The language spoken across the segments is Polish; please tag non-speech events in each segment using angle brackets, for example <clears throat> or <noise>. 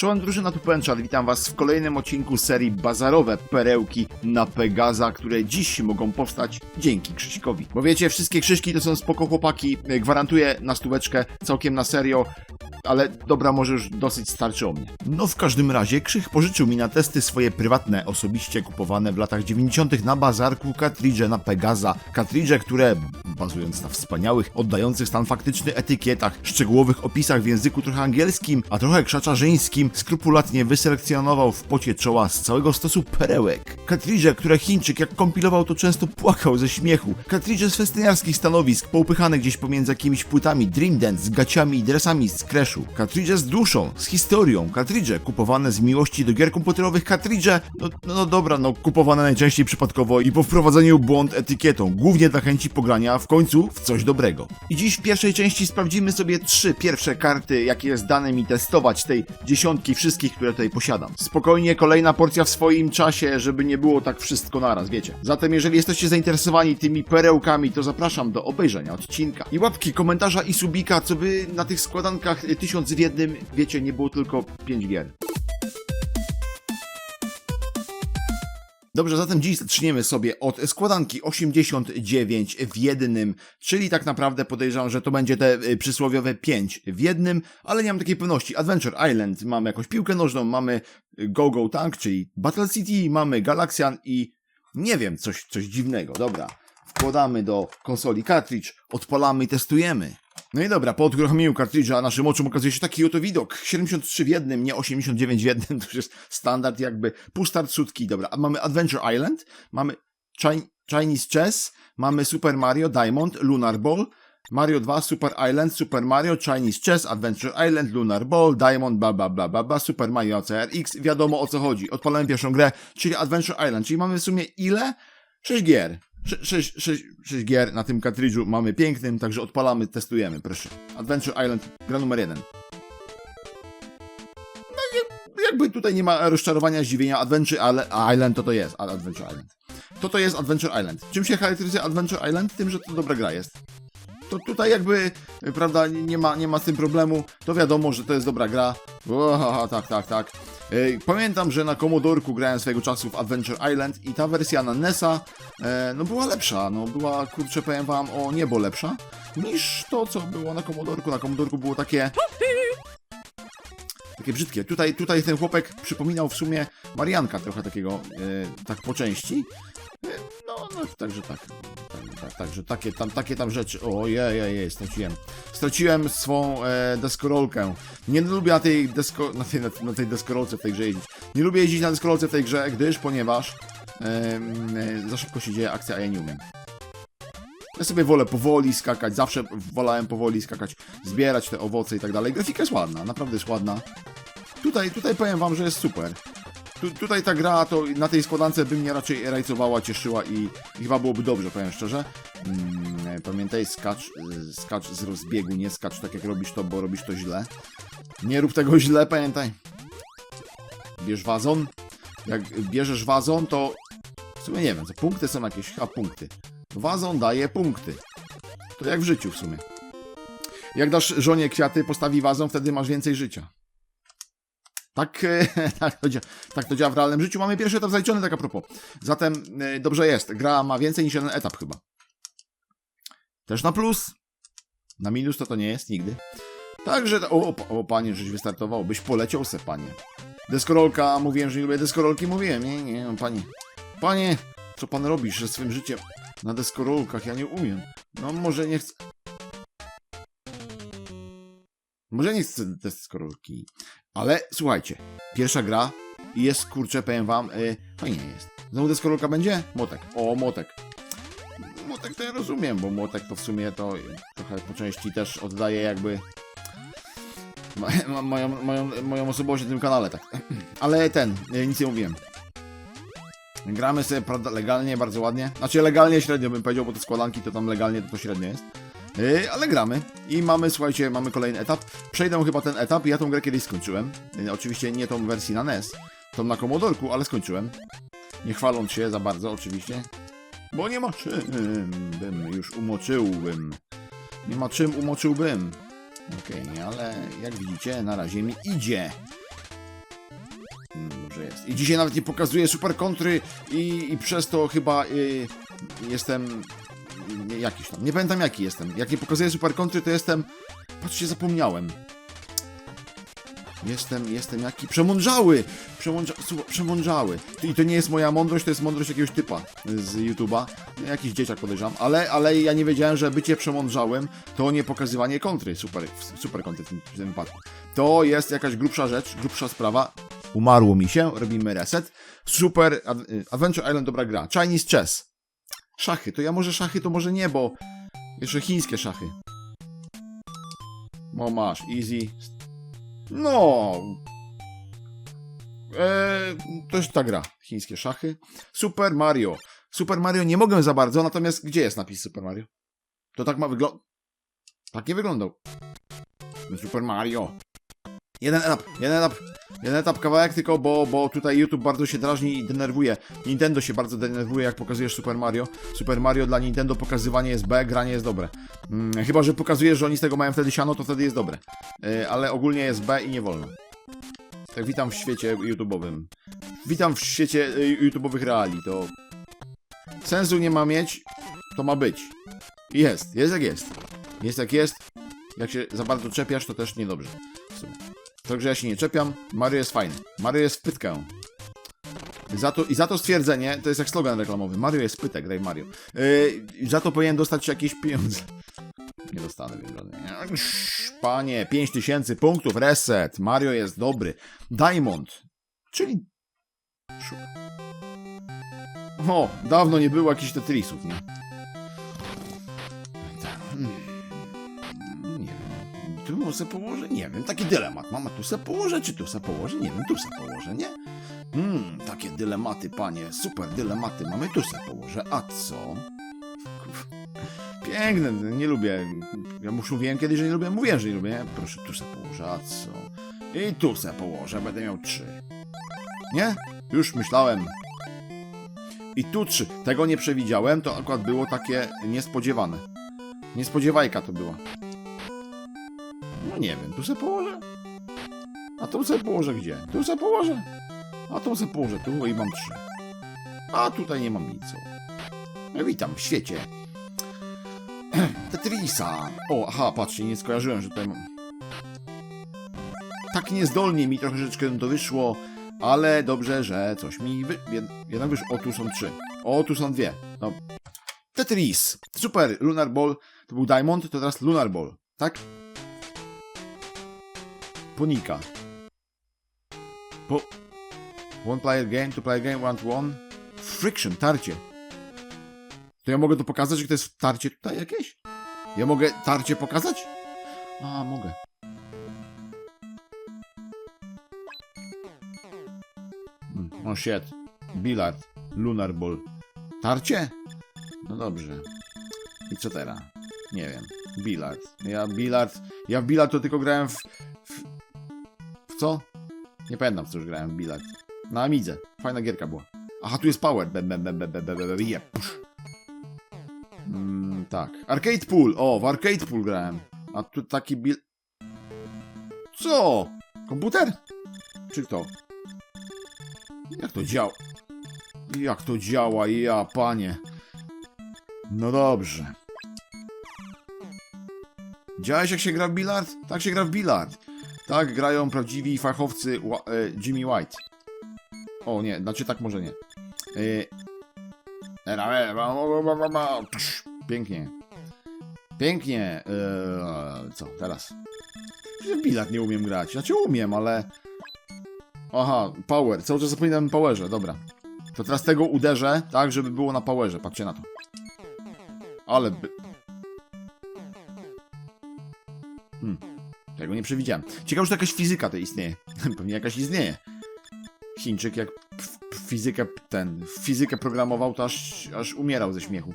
Czołem drużyna Tupenczar, witam was w kolejnym odcinku serii Bazarowe Perełki na Pegaza, które dziś mogą powstać dzięki Krzyśkowi. Bo wiecie, wszystkie Krzyśki to są spoko chłopaki, gwarantuję na stóweczkę, całkiem na serio, ale dobra, może już dosyć starczy o mnie. No w każdym razie Krzych pożyczył mi na testy swoje prywatne, osobiście kupowane w latach 90. na bazarku kartridże na Pegaza. Kartridże, które, bazując na wspaniałych, oddających stan faktyczny etykietach, szczegółowych opisach w języku trochę angielskim, a trochę krzaczażyńskim, skrupulatnie wyselekcjonował w pocie czoła z całego stosu perełek. Kartridże, które Chińczyk jak kompilował to często płakał ze śmiechu. Kartridże z festyniarskich stanowisk, poupychane gdzieś pomiędzy jakimiś płytami Dream Dance gaciami i dresami z Crashu. Kartridże z duszą, z historią. Kartridże kupowane z miłości do gier komputerowych. Kartridże, no, no, no dobra, no kupowane najczęściej przypadkowo i po wprowadzeniu błąd etykietą. Głównie dla chęci pogrania w końcu w coś dobrego. I dziś w pierwszej części sprawdzimy sobie trzy pierwsze karty, jakie jest dane mi testować tej dziesiątki wszystkich, które tutaj posiadam. Spokojnie, kolejna porcja w swoim czasie, żeby nie było tak wszystko naraz, wiecie. Zatem jeżeli jesteście zainteresowani tymi perełkami, to zapraszam do obejrzenia odcinka. I łapki, komentarza i subika, co by na tych składankach tysiąc w jednym, wiecie, nie było tylko pięć gier. Dobrze, zatem dziś zaczniemy sobie od składanki 89 w jednym, czyli tak naprawdę podejrzewam, że to będzie te y, przysłowiowe 5 w jednym, ale nie mam takiej pewności. Adventure Island, mamy jakąś piłkę nożną, mamy y, Go Go Tank, czyli Battle City, mamy Galaxian i nie wiem, coś, coś dziwnego. Dobra, wkładamy do konsoli cartridge, odpalamy i testujemy. No i dobra, po odgruchomieniu kartridża naszym oczom okazuje się taki oto widok. 73 w jednym, nie 89 w jednym, to już jest standard jakby. Pull start sutki, dobra. A mamy Adventure Island, mamy Chi- Chinese Chess, mamy Super Mario, Diamond, Lunar Ball, Mario 2, Super Island, Super Mario, Chinese Chess, Adventure Island, Lunar Ball, Diamond, bla bla bla bla, bla Super Mario CRX, wiadomo o co chodzi. Odpalamy pierwszą grę, czyli Adventure Island, czyli mamy w sumie ile? 6 gier. 6, 6, 6 gier na tym kartridżu mamy pięknym, także odpalamy, testujemy, proszę. Adventure Island, gra numer jeden. No i jakby tutaj nie ma rozczarowania, zdziwienia, Adventure Island to to jest, Adventure Island. To to jest Adventure Island. Czym się charakteryzuje Adventure Island? Tym, że to dobra gra jest. To tutaj jakby, prawda, nie ma, nie ma z tym problemu, to wiadomo, że to jest dobra gra. O, tak, tak, tak. Pamiętam, że na Commodorku grałem swego czasu w Adventure Island i ta wersja na NESa e, no była lepsza, no była, kurczę, powiem wam, o niebo lepsza niż to, co było na Commodorku. Na Commodorku było takie... Takie brzydkie. Tutaj, tutaj ten chłopek przypominał w sumie Marianka trochę takiego, e, tak po części. E, no, no, także tak. tak, tak także takie tam, takie tam rzeczy. Ojej, ojej, straciłem. Straciłem swą e, deskorolkę. Nie lubię na tej, desko, na, tej, na tej deskorolce w tej grze jeździć. Nie lubię jeździć na deskorolce w tej grze, gdyż, ponieważ em, e, za szybko się dzieje akcja, a ja nie umiem. Ja sobie wolę powoli skakać, zawsze wolałem powoli skakać, zbierać te owoce i tak dalej. Grafika jest ładna, naprawdę jest ładna. Tutaj, tutaj powiem wam, że jest super. Tu, tutaj ta gra, to na tej składance by mnie raczej rajcowała, cieszyła i, i chyba byłoby dobrze, powiem szczerze. Mm, pamiętaj, skacz, skacz z rozbiegu, nie skacz tak jak robisz to, bo robisz to źle. Nie rób tego źle, pamiętaj. Bierz wazon. Jak bierzesz wazon, to w sumie nie wiem, co punkty są jakieś, a punkty. Wazon daje punkty. To jak w życiu w sumie. Jak dasz żonie kwiaty, postawi wazon, wtedy masz więcej życia. Tak, e, <laughs> tak, to dzia- tak to działa w realnym życiu. Mamy pierwszy etap zaliczony, tak a propos. Zatem e, dobrze jest. Gra ma więcej niż jeden etap chyba. Też na plus. Na minus to to nie jest nigdy. Także, o, o, o panie, żeś wystartował. Byś poleciał se, panie. Deskorolka, mówiłem, że nie lubię deskorolki, mówiłem. Nie, nie, no, panie. Panie, co pan robisz ze swoim życiem na deskorolkach? Ja nie umiem. No, może nie chcę... Może nie chcę deskorolki. Ale słuchajcie, pierwsza gra i jest, kurczę, powiem wam, yy, fajnie jest. Znowu deskorolka będzie? Motek. O, motek. Motek to ja rozumiem, bo motek to w sumie to trochę po części też oddaje jakby moją, moją, moją osobowość na tym kanale, tak. <clears throat> Ale ten, yy, nic nie mówiłem. Gramy sobie legalnie, bardzo ładnie. Znaczy legalnie średnio bym powiedział, bo te składanki to tam legalnie to, to jest. Yy, ale gramy i mamy, słuchajcie, mamy kolejny etap. Przejdę chyba ten etap. Ja tą grę kiedyś skończyłem. Yy, oczywiście nie tą wersję na NES, tą na Commodorku, ale skończyłem. Nie chwaląc się za bardzo, oczywiście. Bo nie ma czym bym już umoczyłbym. Nie ma czym umoczyłbym. Okej, ale jak widzicie, na razie mi idzie. dobrze jest. I dzisiaj nawet nie pokazuje super kontry i, i przez to chyba y, jestem jakiś tam. Nie pamiętam jaki jestem. Jak nie pokazuje super kontry, to jestem. Patrzcie, zapomniałem. Jestem, jestem jaki? Przemądrzały! Przemądrza, przemądrzały. I to nie jest moja mądrość, to jest mądrość jakiegoś typa z YouTube'a. Jakiś dzieciak podejrzewam, ale, ale ja nie wiedziałem, że bycie przemądrzałym to nie pokazywanie kontry. Super, super kontry w tym, w tym wypadku. To jest jakaś grubsza rzecz, grubsza sprawa. Umarło mi się, robimy reset. Super, y, Adventure Island dobra gra. Chinese Chess. Szachy, to ja może szachy, to może nie, bo jeszcze chińskie szachy. No masz, easy. No. Eee, to jest ta gra. Chińskie szachy. Super Mario. Super Mario nie mogę za bardzo, natomiast gdzie jest napis Super Mario? To tak ma wyglądać. Tak nie wyglądał. Super Mario. Jeden etap, jeden etap, jeden etap kawałek tylko, bo, bo tutaj YouTube bardzo się drażni i denerwuje. Nintendo się bardzo denerwuje, jak pokazujesz Super Mario. Super Mario dla Nintendo pokazywanie jest B, granie jest dobre. Mm, chyba, że pokazujesz, że oni z tego mają wtedy siano, to wtedy jest dobre. Yy, ale ogólnie jest B i nie wolno. Tak, witam w świecie YouTube'owym. Witam w świecie y, YouTube'owych reali, to... Sensu nie ma mieć, to ma być. Jest, jest jak jest. Jest jak jest. Jak się za bardzo czepiasz, to też niedobrze. Także ja się nie czepiam. Mario jest fajny. Mario jest w pytkę. Za to, I za to stwierdzenie, to jest jak slogan reklamowy. Mario jest pytek, graj Mario. Yy, za to powinien dostać jakieś pieniądze. <laughs> Nie dostanę, żadnej. Panie, 5000 punktów, reset. Mario jest dobry. Diamond, czyli... O, dawno nie było jakichś Tetrisów, nie? Tu może położę? Nie wiem. Taki dylemat. Mama tu se położę, czy tu se położę? Nie wiem, tu se położę, nie? Hmm, takie dylematy, panie. Super dylematy. Mamy tu se położę. A co? Piękne, nie lubię. Ja już mówiłem kiedyś, że nie lubię. Mówiłem, że nie lubię. Proszę, tu se położę. A co? I tu se położę. Będę miał trzy. Nie? Już myślałem. I tu trzy. Tego nie przewidziałem. To akurat było takie niespodziewane. Niespodziewajka to była. Nie wiem, tu se położę. A tu se położę gdzie? Tu se położę. A tu se położę tu i mam trzy. A tutaj nie mam nic. No, witam w świecie. Tetrisa. O, aha, patrzcie, nie skojarzyłem, że tutaj mam... Tak niezdolnie mi troszeczkę to wyszło, ale dobrze, że coś mi wy... jed- jednak wyszło. O, tu są trzy. O, tu są dwie. No. Tetris. Super. Lunar Ball. To był Diamond, to teraz Lunar Ball. Tak? Ponika. Po... One player game, two player game, one to one. Friction, tarcie. To ja mogę to pokazać, że to jest tarcie tutaj jakieś? Ja mogę tarcie pokazać? A, mogę. Hmm, Oh shit. Billard. Lunar Ball. Tarcie? No dobrze. I co teraz? Nie wiem. Billard. Ja billard... Ja w billard to tylko grałem w... Co? Nie pamiętam co już grałem w billard. Na Amidze. Fajna gierka była. Aha, tu jest power. Bem, bem, bem, bem, bem, bem, bem, jep. Mm, tak. Arcade Pool. O, w Arcade Pool grałem. A tu taki bil... Co? Komputer? Czy kto? Jak to działa? Jak to działa? Ja, panie. No dobrze. Widziałeś jak się gra w bilard? Tak się gra w bilard. Tak grają prawdziwi fachowcy e, Jimmy White. O nie, znaczy tak może nie. Pięknie. Pięknie. E, co teraz? Bilard nie umiem grać. Znaczy umiem, ale... Aha, power. Cały czas zapominam o powerze, dobra. To teraz tego uderzę, tak, żeby było na powerze. Patrzcie na to. Ale nie przewidziałem. Ciekawe, że to jakaś fizyka to istnieje. <laughs> Pewnie jakaś istnieje. Chińczyk jak fizykę ten, fizykę programował, to aż, aż umierał ze śmiechu.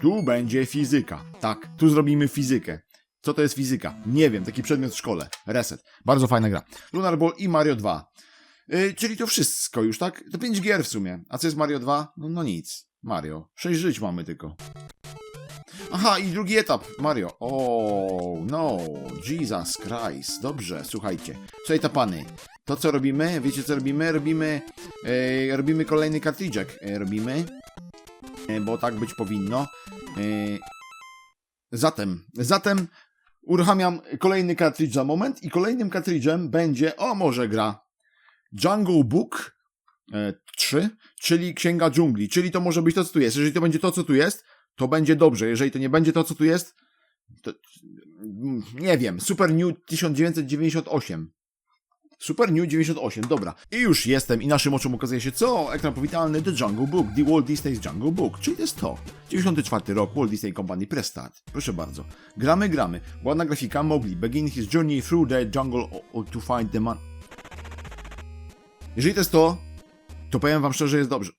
Tu będzie fizyka. Tak, tu zrobimy fizykę. Co to jest fizyka? Nie wiem, taki przedmiot w szkole. Reset. Bardzo fajna gra. Lunar Ball i Mario 2. Yy, czyli to wszystko już, tak? To 5 gier w sumie. A co jest Mario 2? No, no nic. Mario. 6 żyć mamy tylko. Aha, i drugi etap, Mario. O, no, Jesus Christ. Dobrze, słuchajcie. Słuchaj, tapany. To, co robimy, wiecie, co robimy? Robimy, e, robimy kolejny kartridżek. E, robimy, e, bo tak być powinno. E, zatem, zatem uruchamiam kolejny kartridż za moment i kolejnym kartridżem będzie, o, może gra Jungle Book 3, czyli Księga Dżungli, czyli to może być to, co tu jest. Jeżeli to będzie to, co tu jest, to będzie dobrze. Jeżeli to nie będzie to, co tu jest, to nie wiem. Super New 1998. Super New 98, dobra. I już jestem i naszym oczom ukazuje się co? Ekran powitalny The Jungle Book, The Walt Disney's Jungle Book, czyli to jest to. 94 rok, Walt Disney Company Press Start. Proszę bardzo. Gramy, gramy. Ładna grafika, Mowgli. Begin his journey through the jungle to find the man... Jeżeli to jest to, to powiem wam szczerze, jest dobrze.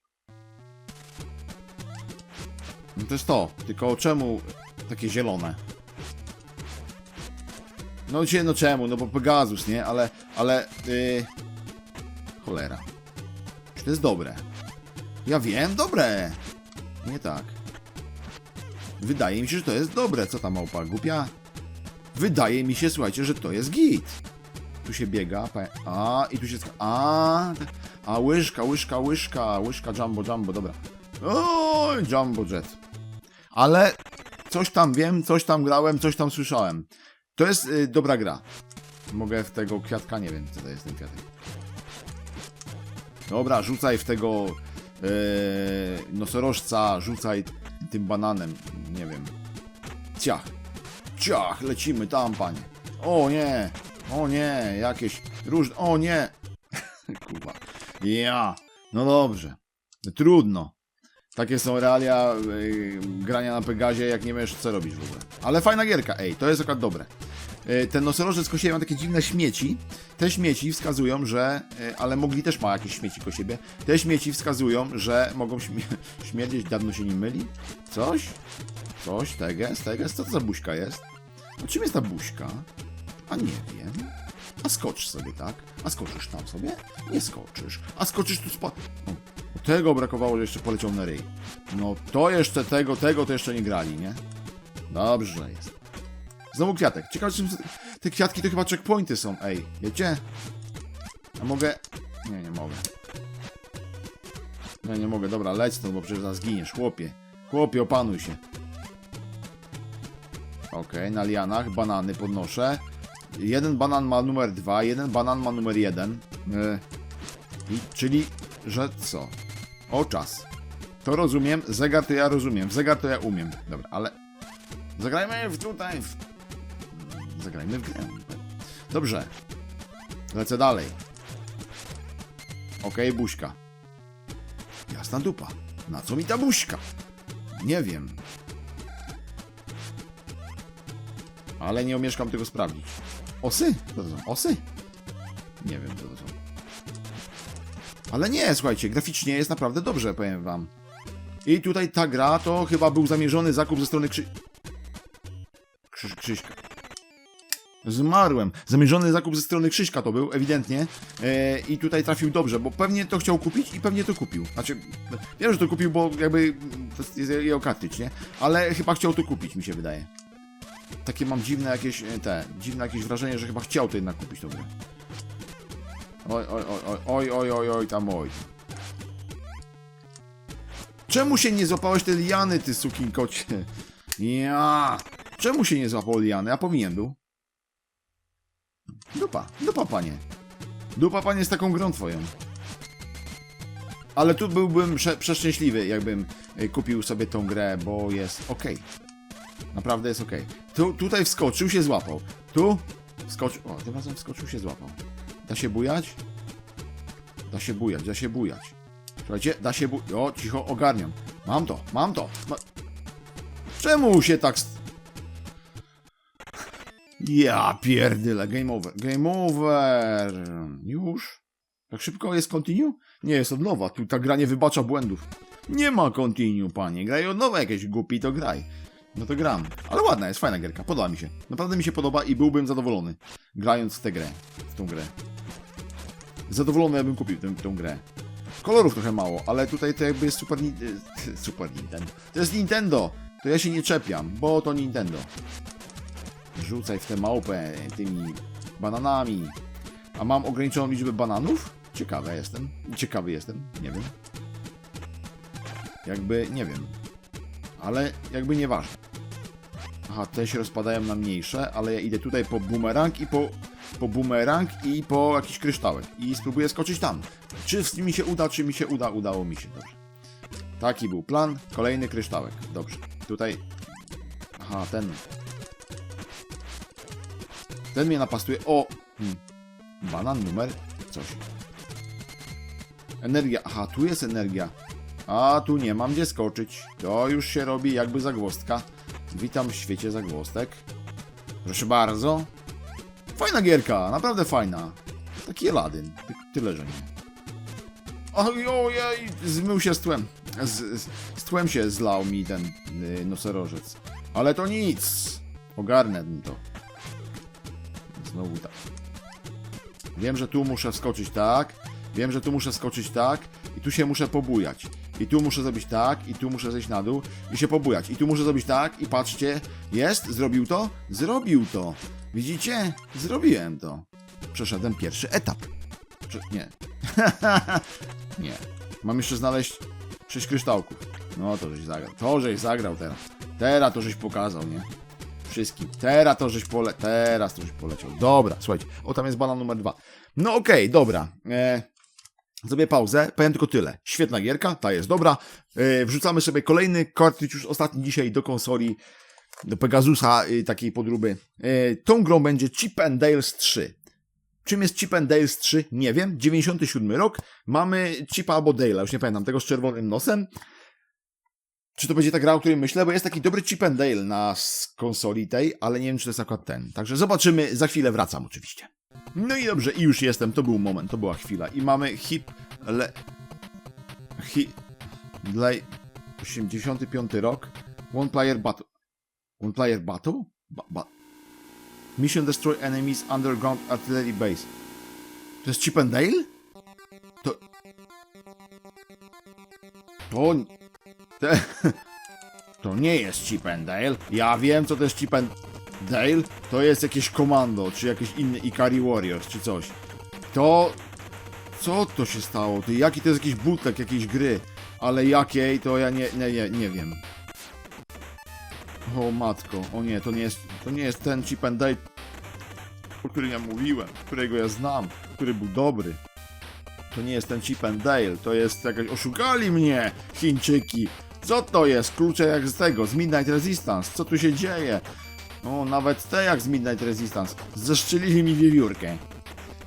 No to jest to, tylko czemu takie zielone? No cię, no czemu? No bo Pegasus, nie? Ale, ale, yy... Cholera. Czy to jest dobre? Ja wiem, dobre! Nie tak. Wydaje mi się, że to jest dobre. Co ta małpa głupia? Wydaje mi się, słuchajcie, że to jest git. Tu się biega, a i tu się... A, a łyżka, łyżka, łyżka, łyżka, jumbo, jumbo, dobra. Oj, jumbo jet. Ale coś tam wiem, coś tam grałem, coś tam słyszałem. To jest y, dobra gra. Mogę w tego kwiatka, nie wiem co to jest ten kwiatek. Dobra, rzucaj w tego yy, nosorożca, rzucaj tym bananem, nie wiem. Ciach. Ciach, lecimy tam, panie. O nie, o nie, jakieś różne, o nie. <laughs> Kurwa. Ja, no dobrze. Trudno. Takie są realia yy, grania na Pegazie, jak nie wiesz co robić w ogóle. Ale fajna gierka, ej, to jest akurat dobre. Yy, ten nosorożec koło siebie ma takie dziwne śmieci. Te śmieci wskazują, że... Yy, ale Mogli też ma jakieś śmieci koło siebie. Te śmieci wskazują, że mogą śmie <laughs> śmierdzieć, dawno się nie myli. Coś? Coś, teges, teges, co to za buźka jest? No czym jest ta buźka? A nie wiem. A skocz sobie, tak? A skoczysz tam sobie? Nie skoczysz. A skoczysz tu spa... O, tego brakowało, że jeszcze poleciał na ryj. No to jeszcze tego, tego to jeszcze nie grali, nie? Dobrze jest. Znowu kwiatek. Ciekawe, czym te kwiatki to chyba checkpointy są, ej, wiecie? A mogę... Nie, nie mogę. Nie, nie mogę, dobra, leć stąd, bo przecież zaraz zginiesz, chłopie. Chłopie, opanuj się. Okej, na lianach banany podnoszę. Jeden banan ma numer dwa, jeden banan ma numer jeden. Yy, czyli, że co? O czas. To rozumiem, zegar to ja rozumiem, zegar to ja umiem. Dobra, ale zagrajmy w tutaj. W... Zagrajmy w grę. Dobrze. Lecę dalej. Okej, buźka. Jasna dupa. Na co mi ta buźka? Nie wiem. Ale nie omieszkam tego sprawdzić. Osy? Co to są? Osy? Nie wiem, co to są. Ale nie, słuchajcie, graficznie jest naprawdę dobrze, powiem wam. I tutaj ta gra to chyba był zamierzony zakup ze strony Krzy... Krzyśka. Zmarłem. Zamierzony zakup ze strony Krzyśka to był, ewidentnie. E, I tutaj trafił dobrze, bo pewnie to chciał kupić i pewnie to kupił. Znaczy, wiem, że to kupił, bo jakby to jest jego kartycz, nie? Ale chyba chciał to kupić, mi się wydaje. Takie mam dziwne jakieś, e, te, dziwne jakieś wrażenie, że chyba chciał to jednak kupić tą grę. Oj, oj, oj, oj, oj, oj, oj, tam oj. Czemu się nie złapałeś tej liany, ty sukinkocie? Ja. Czemu się nie złapał liany? Ja powinien był. Dupa, dupa panie. Dupa panie z taką grą twoją. Ale tu byłbym prze, przeszczęśliwy, jakbym y, kupił sobie tą grę, bo jest ok. Naprawdę jest ok. Tu, tutaj wskoczył, się złapał. Tu wskoczył. O, tym razem wskoczył, się złapał. Da się bujać? Da się bujać, da się bujać. Słuchajcie, da się bu... O, cicho, ogarniam. Mam to, mam to. Ma... Czemu się tak... Ja pierdyle, game over. Game over. Już? Tak szybko jest continue? Nie, jest od nowa. Tu ta gra nie wybacza błędów. Nie ma continue, panie. Graj od nowa jakieś głupi, to graj. No to gram. Ale ładna jest, fajna gierka. Podoba mi się. Naprawdę mi się podoba i byłbym zadowolony. Grając w tę grę. W tą grę. Zadowolony, jakbym kupił tę, tę grę. Kolorów trochę mało, ale tutaj to jakby jest Super, Ni- y, <laughs> Super Nintendo. To jest Nintendo. to ja się nie czepiam, bo to Nintendo. Rzucaj w tę małpę tymi bananami. A mam ograniczoną liczbę bananów? Ciekawy jestem. Ciekawy jestem. Nie wiem. Jakby, nie wiem. Ale jakby nieważne. Aha, te się rozpadają na mniejsze, ale ja idę tutaj po bumerang i po, po bumerang i po jakiś kryształek. I spróbuję skoczyć tam. Czy mi się uda, czy mi się uda? Udało mi się, dobrze. Taki był plan. Kolejny kryształek. Dobrze. Tutaj... Aha, ten. Ten mnie napastuje. O! Hmm. Banan numer coś. Energia. Aha, tu jest energia. A tu nie mam gdzie skoczyć. To już się robi jakby zagłostka. Witam w świecie zagłostek. Proszę bardzo. Fajna gierka, naprawdę fajna. Taki ty, tyle, że nie. Oj, ojej, zmył się z tłem. Z, z, z tłem się zlał mi ten y, nosorożec. Ale to nic. Ogarnę to. Znowu tak. Wiem, że tu muszę wskoczyć tak. Wiem, że tu muszę skoczyć tak. I tu się muszę pobujać. I tu muszę zrobić tak. I tu muszę zejść na dół. I się pobujać. I tu muszę zrobić tak. I patrzcie. Jest? Zrobił to? Zrobił to. Widzicie? Zrobiłem to. Przeszedłem pierwszy etap. Nie. <laughs> nie. Mam jeszcze znaleźć sześć kryształków. No to żeś zagrał. To żeś zagrał teraz. Teraz to żeś pokazał, nie? Wszystkim. Teraz to żeś pole... Teraz to żeś poleciał. Dobra, słuchajcie. O, tam jest banan numer dwa. No okej, dobra. E... Zrobię pauzę. Powiem tylko tyle. Świetna gierka, ta jest dobra. E... Wrzucamy sobie kolejny kartridż, już ostatni dzisiaj do konsoli, do Pegasusa, y, takiej podróby. E... Tą grą będzie Chip and Dale's 3. Czym jest Chip and Dale's 3? Nie wiem. 97 rok. Mamy Chipa albo Dale'a, już nie pamiętam, tego z czerwonym nosem. Czy to będzie ta gra, o której myślę? Bo jest taki dobry Chip and Dale na konsoli tej, ale nie wiem, czy to jest akurat ten. Także zobaczymy. Za chwilę wracam oczywiście. No i dobrze, i już jestem. To był moment, to była chwila. I mamy hip... Le... Hi... Dla... 85 rok. One player battle. One player battle? Ba, ba... Mission destroy enemies underground artillery base. To jest Chip and Dale? To... To... Te... <laughs> To nie jest Chip and Dale. Ja wiem, co to jest Chip and Dale. To jest jakieś komando, czy jakiś inny Ikari Warriors, czy coś. To... Co to się stało? To jaki to jest jakiś bootleg jakiejś gry? Ale jakiej, to ja nie, nie, nie, nie wiem. O matko, o nie, to nie jest, to nie jest ten Chip and Dale, o którym ja mówiłem, którego ja znam, który był dobry. To nie jest ten Chip and Dale, to jest jakaś... Oszukali mnie, Chińczyki! Co to jest? Klucze jak z tego, z Midnight Resistance. Co tu się dzieje? O, nawet te jak z Midnight Resistance. Zeszczelili mi wiewiórkę.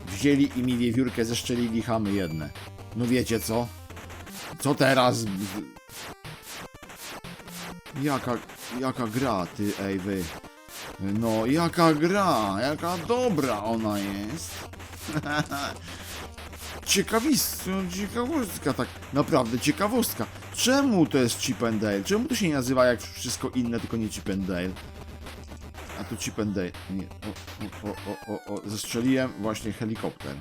Wzięli i mi wiewiórkę zeszczelili chamy jedne. No wiecie co? Co teraz? Jaka, jaka gra, ty, ej wy. No, jaka gra, jaka dobra ona jest. <laughs> Ciekawistka, ciekawostka, tak naprawdę ciekawostka. Czemu to jest Chip and Dale? Czemu to się nie nazywa jak wszystko inne, tylko nie Chip and Dale? Tu Chip and. Nie. O, o, o, o. Zestrzeliłem właśnie helikopter,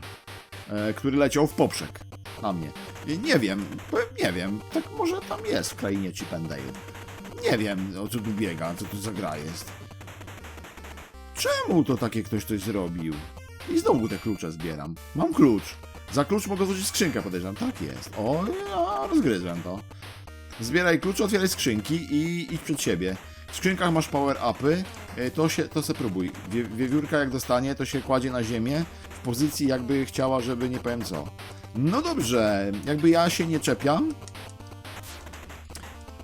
e, który leciał w poprzek na mnie. I nie wiem, powiem, nie wiem. Tak może tam jest w krainie Chip and Dale. Nie wiem, o co tu biega, co tu za gra jest. Czemu to takie ktoś coś zrobił? I znowu te klucze zbieram. Mam klucz. Za klucz mogę złożyć skrzynkę, podejrzewam. Tak jest. O, ja rozgryzłem to. Zbieraj klucze, otwieraj skrzynki i idź przed siebie. W skrzynkach masz power upy, y, to się, to se próbuj. Wie, wiewiórka jak dostanie, to się kładzie na ziemię w pozycji jakby chciała, żeby nie powiem co. No dobrze, jakby ja się nie czepiam.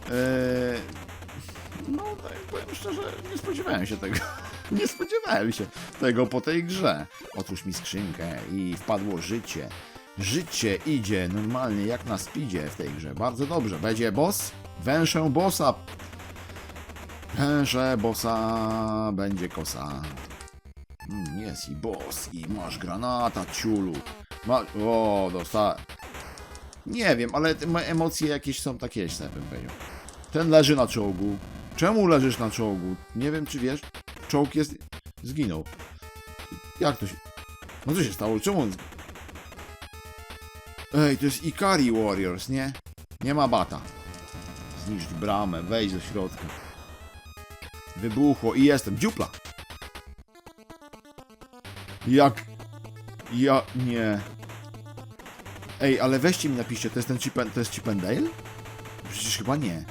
Eee, no, powiem szczerze, nie spodziewałem się tego. <laughs> Nie spodziewałem się tego po tej grze. Otwórz mi skrzynkę i wpadło życie. Życie idzie normalnie jak na speedzie w tej grze. Bardzo dobrze. Będzie boss? Węszę bossa. Węszę bossa. Będzie kosa. Mm, jest i boss. I masz granata, ciulu. Ma... O, dostałem. Nie wiem, ale moje emocje jakieś są takie, śne, bym powiedział. Ten leży na czołgu. Czemu leżysz na czołgu? Nie wiem, czy wiesz. Czołg jest... Zginął. Jak to się... No co się stało? Czemu on... Ej, to jest Ikari Warriors, nie? Nie ma bata. Zniszcz bramę, wejdź do środka. Wybuchło i jestem. Dziupla. Jak... Ja... Nie. Ej, ale weźcie mi napiszcie, to jest ten Chip and, to jest Chip and Dale? Przecież chyba nie.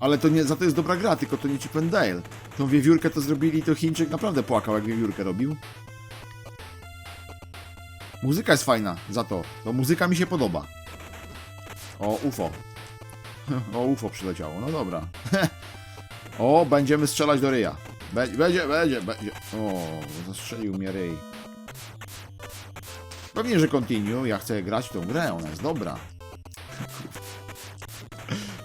Ale to nie, za to jest dobra gra, tylko to nie Chip and Dale. Tą wiewiórkę to zrobili, to Chińczyk naprawdę płakał, jak wiewiórkę robił. Muzyka jest fajna, za to. To muzyka mi się podoba. O, UFO. O, <laughs> UFO przyleciało, no dobra. <laughs> o, będziemy strzelać do ryja. Będzie, będzie, będzie, będzie. O, zastrzelił mnie ryj. Pewnie, że continue, ja chcę grać w tą grę, ona jest dobra.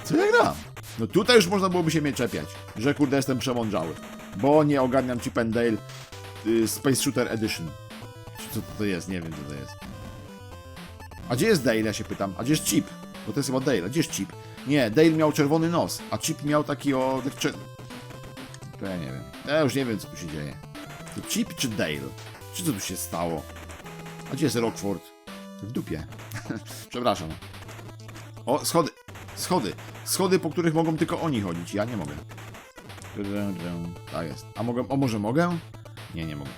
Co ja gram? No tutaj już można byłoby się mnie czepiać, że kurde jestem przemądrzały. Bo nie ogarniam Chip and Dale y, Space Shooter Edition. Co to jest? Nie wiem co to jest. A gdzie jest Dale, ja się pytam? A gdzie jest Chip? Bo to jest chyba Dale. A gdzie jest Chip? Nie, Dale miał czerwony nos, a Chip miał taki o... To ja nie wiem. Ja już nie wiem co tu się dzieje. To Chip czy Dale? Czy co tu się stało? A gdzie jest Rockford? W dupie. <laughs> Przepraszam. O, schody. Schody. Schody, po których mogą tylko oni chodzić. Ja nie mogę. Tak jest. A mogę... O, może mogę? Nie, nie mogę.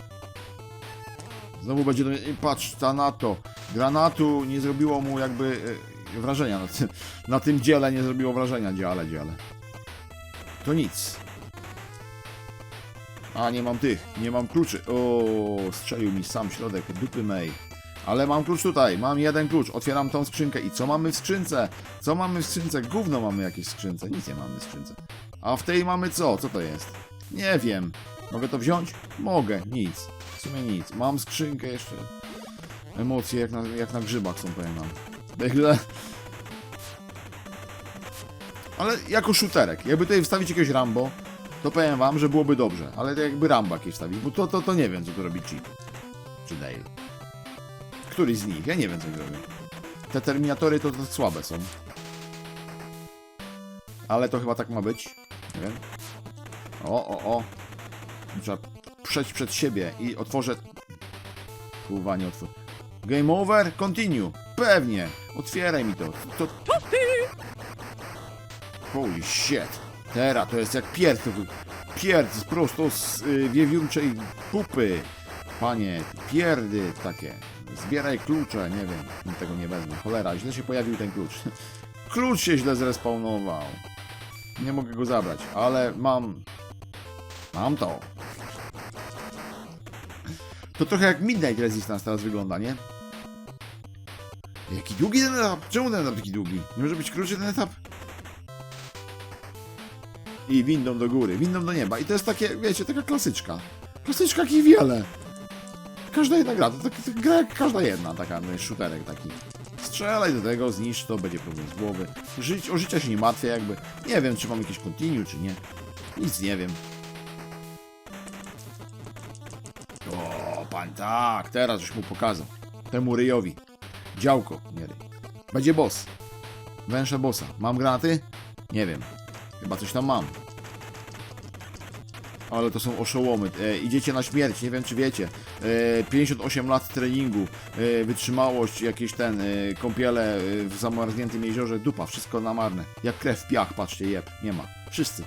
Znowu będzie do mnie... Patrz, ta na to. Granatu nie zrobiło mu jakby e, wrażenia na tym, na tym dziele. Nie zrobiło wrażenia. Dziale, dziale. To nic. A, nie mam tych. Nie mam kluczy. O, strzelił mi sam środek dupy mej. Ale mam klucz tutaj, mam jeden klucz, otwieram tą skrzynkę i co mamy w skrzynce? Co mamy w skrzynce? Gówno mamy jakieś skrzynce, nic nie mamy w skrzynce. A w tej mamy co? Co to jest? Nie wiem. Mogę to wziąć? Mogę, nic. W sumie nic. Mam skrzynkę jeszcze. Emocje jak na, jak na grzybach są, powiem wam. Także... Ale jako shooterek, jakby tutaj wstawić jakiegoś Rambo, to powiem wam, że byłoby dobrze. Ale jakby Rambo jakieś wstawić, bo to, to, to nie wiem, co tu robi Chip. Czy Dale. Któryś z nich, ja nie wiem, co oni robią. Te Terminatory to, to słabe są. Ale to chyba tak ma być. Nie wiem. O, o, o. Trzeba przejść przed siebie i otworzę... Kurwa, nie otworzę. Game over? Continue. Pewnie. Otwieraj mi to. To... Holy shit. Teraz to jest jak pierd. Pierd prosto z y, wiewiórczej pupy. Panie, pierdy takie. Zbieraj klucze, nie wiem. Tego nie wezmę. Cholera, źle się pojawił ten klucz. <laughs> Klucz się źle zrespawnował. Nie mogę go zabrać, ale mam... Mam to. To trochę jak Midnight Resistance teraz wygląda, nie? Jaki długi ten etap? Czemu ten etap taki długi? Nie może być krótszy ten etap? I windą do góry, windą do nieba. I to jest takie, wiecie, taka klasyczka. Klasyczka jak wiele. Każda jedna gra, to tak, tak gra jak każda jedna, taka no, shooterek taki. Strzelaj do tego, zniszcz to, będzie problem z głowy. Żyć, o życia się nie martwię jakby. Nie wiem, czy mam jakieś continue, czy nie. Nic nie wiem. O, pan tak, teraz już mu pokazał. Temu ryjowi. Działko, nie ryj. Będzie boss. Węszę bossa. Mam granaty? Nie wiem. Chyba coś tam mam. Ale to są oszołomy. E, idziecie na śmierć, nie wiem czy wiecie. E, 58 lat treningu, e, wytrzymałość, jakieś ten, e, kąpiele e, w zamarzniętym jeziorze, dupa, wszystko na marne. Jak krew w piach, patrzcie, jeb, nie ma. Wszyscy.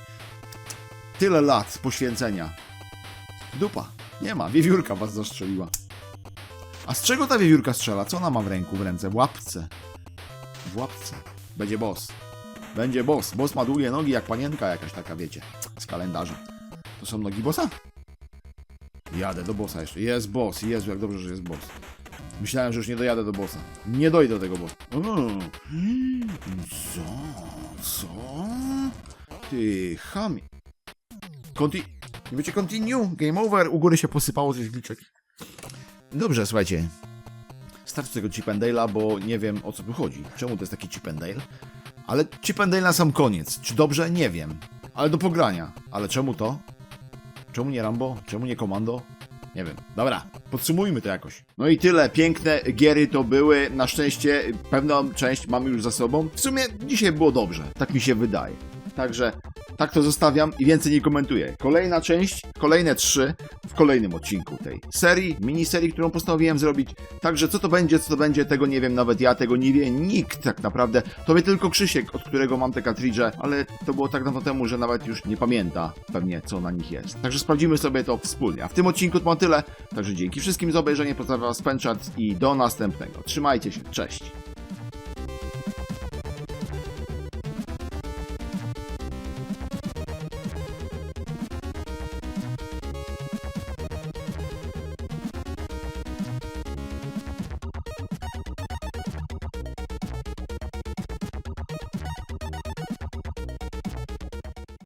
Tyle lat poświęcenia. Dupa, nie ma. Wiewiórka was zastrzeliła. A z czego ta wiewiórka strzela? Co ona ma w ręku, w ręce? W łapce. W łapce. Będzie boss. Będzie boss. Boss ma długie nogi jak panienka jakaś taka, wiecie, z kalendarza. To są nogi bossa? Jadę do bossa jeszcze. Jest boss. Jezu, jak dobrze, że jest boss. Myślałem, że już nie dojadę do bossa. Nie dojdę do tego bossa. Co? Co? Ty chami. Conti... Wiecie, continue? Game over. U góry się posypało coś gliczek. Dobrze, słuchajcie. Starczy tego Chip bo nie wiem o co tu chodzi. Czemu to jest taki Chip? Ale Chip na sam koniec. Czy dobrze? Nie wiem. Ale do pogrania. Ale czemu to? Czemu nie Rambo? Czemu nie Komando? Nie wiem. Dobra, podsumujmy to jakoś. No i tyle. Piękne giery to były. Na szczęście pewną część mamy już za sobą. W sumie dzisiaj było dobrze. Tak mi się wydaje. Także tak to zostawiam i więcej nie komentuję. Kolejna część, kolejne trzy w kolejnym odcinku tej serii, miniserii, którą postanowiłem zrobić. Także co to będzie, co to będzie, tego nie wiem, nawet ja tego nie wie, nikt tak naprawdę. To wie tylko Krzysiek, od którego mam te kartridże, ale to było tak dawno temu, że nawet już nie pamięta pewnie, co na nich jest. Także sprawdzimy sobie to wspólnie. A w tym odcinku to ma tyle, także dzięki wszystkim za obejrzenie, pozdrawiam was Penczat i do następnego. Trzymajcie się, cześć!